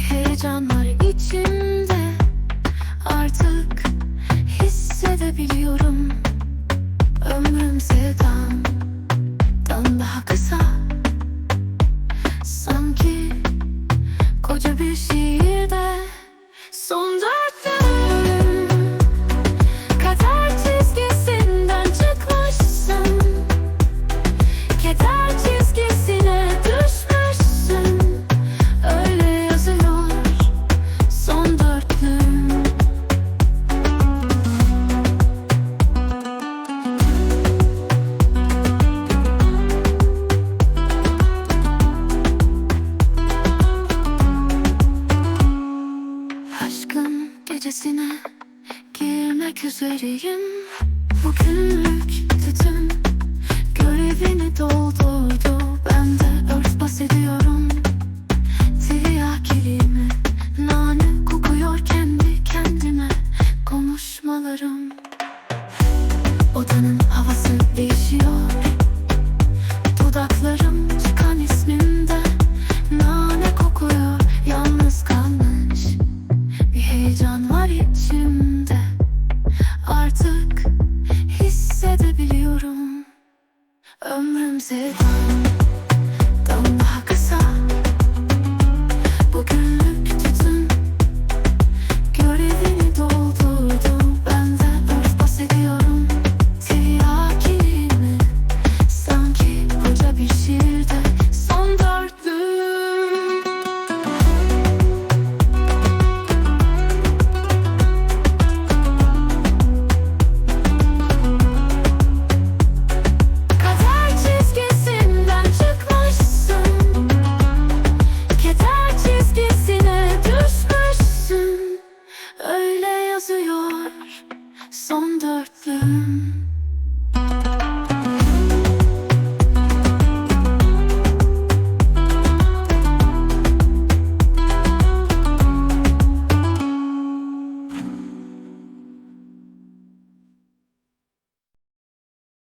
Bir heyecan var Artık hissedebiliyorum Ömrüm sevdan Dan daha kısa. Sanki koca bir şiirde Aşkın gecesine girmek üzereyim. Bugünlük tütün görevini doldurdu. Ben de örtbas ediyorum. Tiryakiliğimi Nane kokuyor kendi kendime. Konuşmalarım. Odanın havası değişiyor Is it? kiss, kiss.